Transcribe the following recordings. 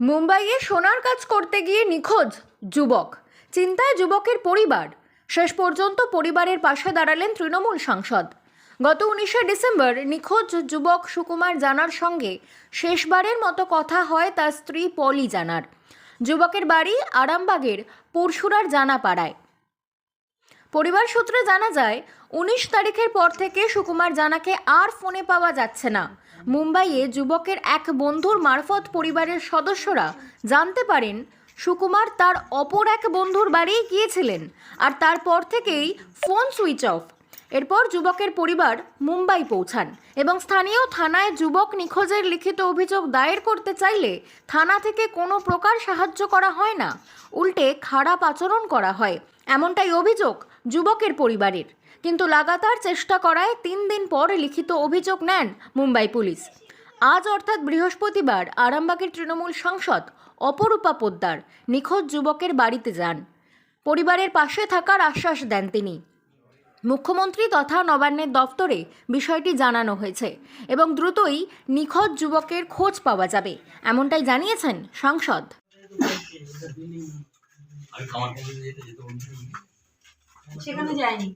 মুম্বাইয়ে সোনার কাজ করতে গিয়ে নিখোঁজ যুবক। চিন্তায় যুবকের পরিবার। শেষ পর্যন্ত পরিবারের পাশে দাঁড়ালেন তৃণমূল সাংসদ। গত উনিশে ডিসেম্বর নিখোঁজ যুবক সুকুমার জানার সঙ্গে শেষবারের মতো কথা হয় তার স্ত্রী পলি জানার। যুবকের বাড়ি আরামবাগের পরশুরার জানা পাড়ায় পরিবার সূত্রে জানা যায়, উনিশ তারিখের পর থেকে সুকুমার জানাকে আর ফোনে পাওয়া যাচ্ছে না। মুম্বাইয়ে যুবকের এক বন্ধুর মারফত পরিবারের সদস্যরা জানতে পারেন, সুকুমার তার অপর এক বন্ধুর বাড়ি গিয়েছিলেন আর তারপর থেকেই ফোন সুইচ অফ। এরপর যুবকের পরিবার মুম্বাই পৌঁছান এবং স্থানীয় থানায় যুবক নিখোঁজের লিখিত অভিযোগ দায়ের করতে চাইলে থানা থেকে কোনো প্রকার সাহায্য করা হয় না, উল্টে খারাপ আচরণ করা হয়, এমনটাই অভিযোগ যুবকের পরিবারের। কিন্তু লাগাতার চেষ্টা করায় তিন দিন পর লিখিত অভিযোগ নেন মুম্বাই পুলিশ। আজ অর্থাৎ বৃহস্পতিবার আরামবাগের তৃণমূল সাংসদ অপরূপা পোদ্দার নিখোঁজ যুবকের বাড়িতে যান। পরিবারের পাশে থাকার আশ্বাস দেন তিনি। মুখ্যমন্ত্রী তথা নবান্নের দফতরে বিষয়টি জানানো হয়েছে এবং দ্রুতই নিখোঁজ যুবকের খোঁজ পাওয়া যাবে এমনটাই জানিয়েছেন সাংসদ। সেখানে যায়নি।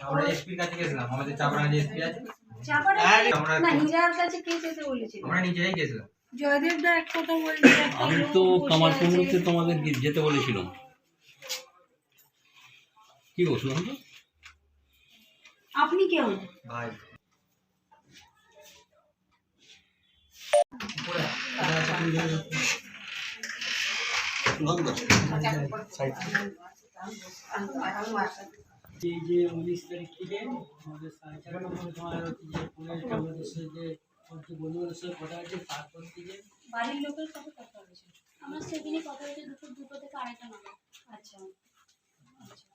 আমরা এসপির কাছে গেছিলাম আমাদের চাপড়া যে এসপি আছে। আমরা- না হিজার কাছে কে যেতে নিজেরাই গেছিলাম। জয়দেব এক কথা বলছে আমি তো কামার কুমড়োতে তোমাদের যেতে বলেছিলাম। কি তো আপনি কেউ ভাই। যে যে উনিশ তারিখ থেকে আমাদের সাড়ে চারটা মধ্যে তোমার হচ্ছে যে পুনের আমাদের সাথে যে বন্ধুদের সাথে কথা হচ্ছে তারপর থেকে বাড়ির লোকের সাথে কথা হয়েছে। আমার সেদিনই কথা হয়েছে দুপুর দুটো থেকে আড়াইটা নাগাদ। আচ্ছা।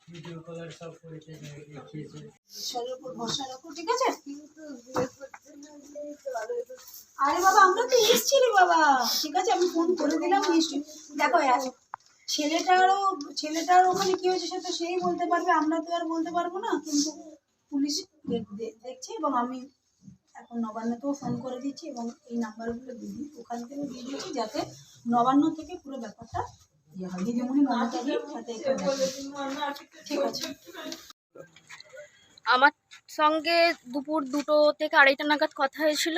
ভিডিও কলার সব করেছে দেখিয়েছে। ঈশ্বরের উপর ভরসা রাখো ঠিক আছে? আরে বাবা আমরা তো এসছি রে বাবা। ঠিক আছে আমি ফোন করে দিলাম নিশ্চয়ই। দেখো ছেলেটারও ছেলেটার ওখানে কি হয়েছে সেটা সেই বলতে পারবে আমরা তো আর বলতে পারব না কিন্তু পুলিশ দেখ- দেখ- দেখছে এবং আমি এখন নবান্নতেও ফোন করে দিচ্ছি এবং এই নাম্বারগুলো দিয়ে দিই। ওখান থেকে দিয়ে দিচ্ছি যাতে নবান্ন থেকে পুরো ব্যাপারটা ইয়ে হয়। দিদিমণি ঠিক আছে। আমার সঙ্গে দুপুর দুটো থেকে আড়াইটা নাগাদ কথা হয়েছিল।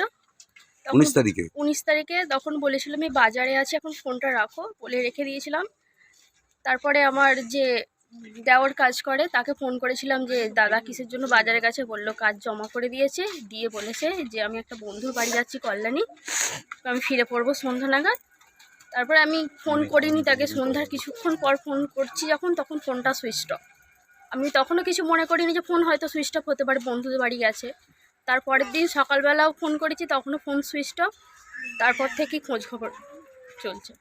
তখন- উনিশ তারিখে? উনিশ তারিখে তখন বলেছিল আমি বাজারে আছি এখন ফোনটা রাখো বলে রেখে দিয়েছিলাম। তারপরে আমার যে দেওয়ার কাজ করে তাকে ফোন করেছিলাম যে দাদা কিসের জন্য বাজারে গেছে? বলল কাজ জমা করে দিয়েছে। দিয়ে বলেছে যে আমি একটা বন্ধুর বাড়ি যাচ্ছি কল্যাণী। তো আমি ফিরে পড়ব সন্ধ্যা নাগাদ। তারপরে আমি ফোন করিনি তাকে সন্ধ্যার কিছুক্ষণ পর ফোন করছি যখন তখন ফোনটা সুইচ অফ আমি তখনও কিছু মনে করিনি যে ফোন হয়তো সুইচ অফ হতে পারে বন্ধুদের বাড়ি গেছে। তারপরের দিন সকালবেলাও ফোন করেছি তখনও ফোন সুইচ অফ তারপর থেকেই খোঁজ খবর চলছে।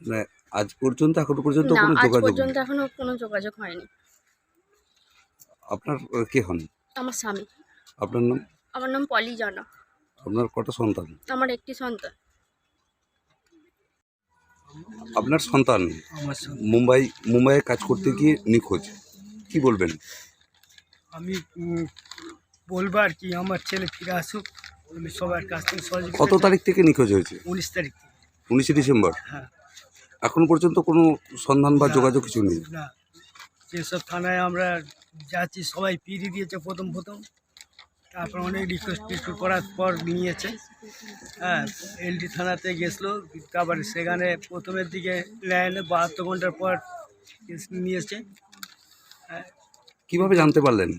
মানে আজ পর্যন্ত এখনও পর্যন্ত না কোনো আজ যোগাযোগ পর্যন্ত নেই। এখনও কোনো যোগাযোগ হয়নি। আপনার আহ, কে হন? আমার স্বামী। আপনার নাম? আমার নাম পলি জানা। আপনার কটা সন্তান? আমার একটি সন্তান। আপনার সন্তান আমার সঙ্গে মুম্বাই মুম্বাইয়ে কাজ করতে গিয়ে নিখোঁজ। কি বলবেন? আমি উম, বলব আর কি আমার ছেলে ফিরে আসুক আমি সবার কাছ থেকে সহযোগিতা কত চাই। তারিখ থেকে নিখোঁজ হয়েছে? উনিশ তারিখ থেকে। উনিশে ডিসেম্বর? হ্যাঁ। এখন পর্যন্ত কোনো সন্ধান বা যোগাযোগ কিছু নেই। না। যেসব থানায় আমরা যাচ্ছি সবাই ফিরিয়ে দিয়েছে প্রথম প্রথম। তারপর অনেক রিকোয়েস্ট টিকোয়েস্ট করার পর নিয়েছে। হ্যাঁ এলডি থানাতে গেছিল তারপরে সেখানে প্রথমের দিকে লাইনে বাহাত্তর ঘণ্টার পর নিয়েছে। হ্যাঁ। কীভাবে জানতে পারলেন?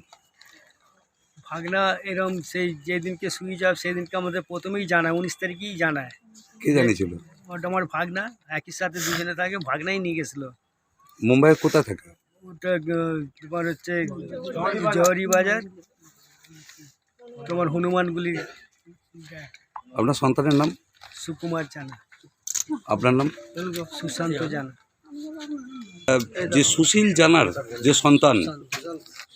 ভাগনা এরম সেই যেদিনকে সুইচ অফ সেদিনকে আমাদের প্রথমেই জানায় উনিশ তারিখেই জানায়। কে জানিয়েছিল? ওটা আমার ভাগনা একই সাথে দুজনে থাকে ভাগনাই নিয়ে গেছিল। মুম্বাইয়ে কোথায় থাকে? ওটা আহ, তোমার হচ্ছে জহরি বাজার তোমার হনুমানগুলি। আপনার সন্তানের নাম? সুকুমার জানা। আপনার নাম? সুশান্ত জানা। যে সুশীল জানার যে সন্তান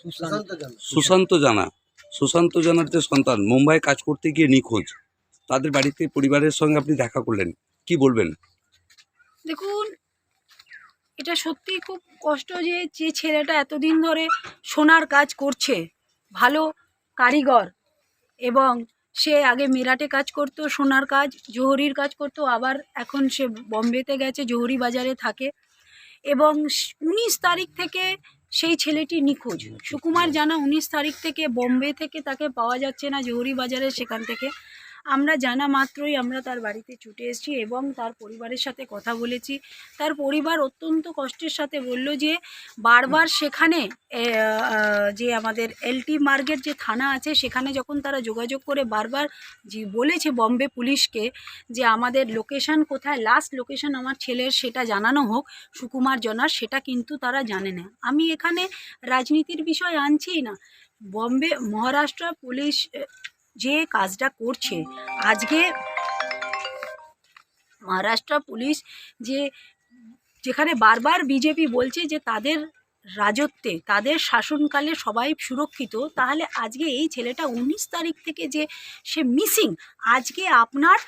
সুশান্ত সুশান্ত জানা সুশান্ত জানার যে সন্তান মুম্বাই কাজ করতে গিয়ে নিখোঁজ তাদের বাড়িতে পরিবারের সঙ্গে আপনি দেখা করলেন। কি বলবেন? দেখুন, এটা সত্যি খুব কষ্ট যে যে ছেলেটা এতদিন ধরে সোনার কাজ করছে, ভালো কারিগর এবং সে আগে মেরাটে কাজ করতো, সোনার কাজ, জহুরির কাজ করতো, আবার এখন সে বম্বেতে গেছে, জহুরি বাজারে থাকে এবং উনিশ তারিখ থেকে সেই ছেলেটি নিখোঁজ। সুকুমার জানা উনিশ তারিখ থেকে বোম্বে থেকে তাকে পাওয়া যাচ্ছে না, জহুরি বাজারে সেখান থেকে। আমরা জানা মাত্রই আমরা তার বাড়িতে ছুটে এসেছি এবং তার পরিবারের সাথে কথা বলেছি। তার পরিবার অত্যন্ত কষ্টের সাথে বলল যে, বারবার সেখানে যে আমাদের এলটি মার্গের যে থানা আছে, সেখানে যখন তারা যোগাযোগ করে বারবার যে বলেছে বম্বে পুলিশকে যে, আমাদের লোকেশন কোথায় লাস্ট লোকেশন আমার ছেলের সেটা জানানো হোক, সুকুমার জনার, সেটা কিন্তু তারা জানে না। আমি এখানে রাজনীতির বিষয় আনছি না। বম্বে, মহারাষ্ট্র পুলিশ যে কাজটা করছে। আজকে মহারাষ্ট্র পুলিশ যে, যেখানে বারবার বিজেপি বলছে যে তাদের রাজত্বে, তাদের শাসনকালে সবাই সুরক্ষিত, তাহলে আজকে এই ছেলেটা উনিশ তারিখ থেকে যে সে মিসিং আজকে আপনার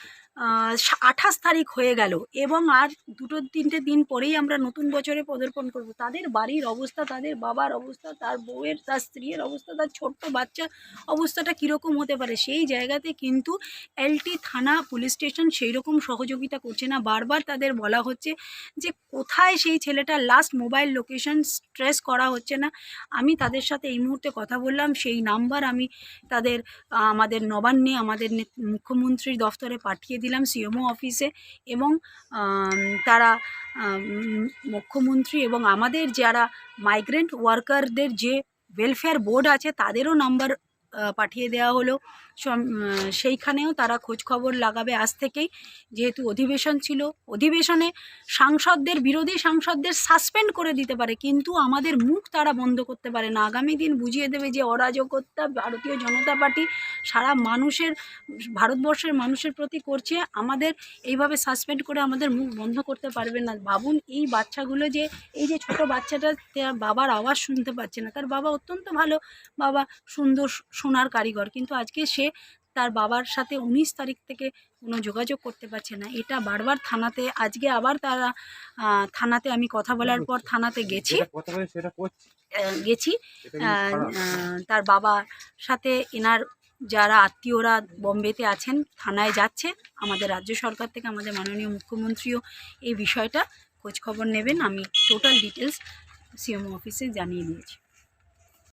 আঠাশ তারিখ হয়ে গেল এবং আর দুটো তিনটে দিন পরেই আমরা নতুন বছরে পদার্পণ করব। তাদের বাড়ির অবস্থা, তাদের বাবার অবস্থা, তার বউয়ের, তার স্ত্রীর অবস্থা, তার ছোট্ট বাচ্চা অবস্থাটা কীরকম হতে পারে সেই জায়গাতে কিন্তু এলটি থানা পুলিশ স্টেশন সেই রকম সহযোগিতা করছে না। বারবার তাদের বলা হচ্ছে যে কোথায় সেই ছেলেটার লাস্ট মোবাইল লোকেশন স্ট্রেস করা হচ্ছে না। আমি তাদের সাথে এই মুহূর্তে কথা বললাম, সেই নাম্বার আমি তাদের আমাদের নবান্নে, আমাদের মুখ্যমন্ত্রীর দফতরে পাঠিয়ে দিলাম সিএমও অফিসে এবং তারা মুখ্যমন্ত্রী এবং আমাদের যারা মাইগ্রেন্ট ওয়ার্কারদের যে ওয়েলফেয়ার বোর্ড আছে তাদেরও নাম্বার পাঠিয়ে দেওয়া হলো। সেইখানেও তারা খোঁজ খবর লাগাবে আজ থেকেই। যেহেতু অধিবেশন ছিল, অধিবেশনে সাংসদদের, বিরোধী সাংসদদের সাসপেন্ড করে দিতে পারে, কিন্তু আমাদের মুখ তারা বন্ধ করতে পারে না। আগামী দিন বুঝিয়ে দেবে যে অরাজকতা ভারতীয় জনতা পার্টি সারা মানুষের, ভারতবর্ষের মানুষের প্রতি করছে। আমাদের এইভাবে সাসপেন্ড করে আমাদের মুখ বন্ধ করতে পারবে না। ভাবুন এই বাচ্চাগুলো যে, এই যে ছোট বাচ্চাটা বাবার আওয়াজ শুনতে পাচ্ছে না। তার বাবা অত্যন্ত ভালো, বাবা সুন্দর সোনার কারিগর কিন্তু আজকে সে তার বাবার সাথে উনিশ তারিখ থেকে কোনো যোগাযোগ করতে পারছে না। এটা বারবার থানাতে আজকে আবার তারা থানাতে আমি কথা বলার পর থানাতে গেছি। গেছি। তার বাবার সাথে এনার যারা আত্মীয়রা বম্বেতে আছেন থানায় যাচ্ছে। আমাদের রাজ্য সরকার থেকে আমাদের মাননীয় মুখ্যমন্ত্রীও এই বিষয়টা খোঁজখবর নেবেন। আমি টোটাল ডিটেলস সিএমও অফিসে জানিয়ে দিয়েছি।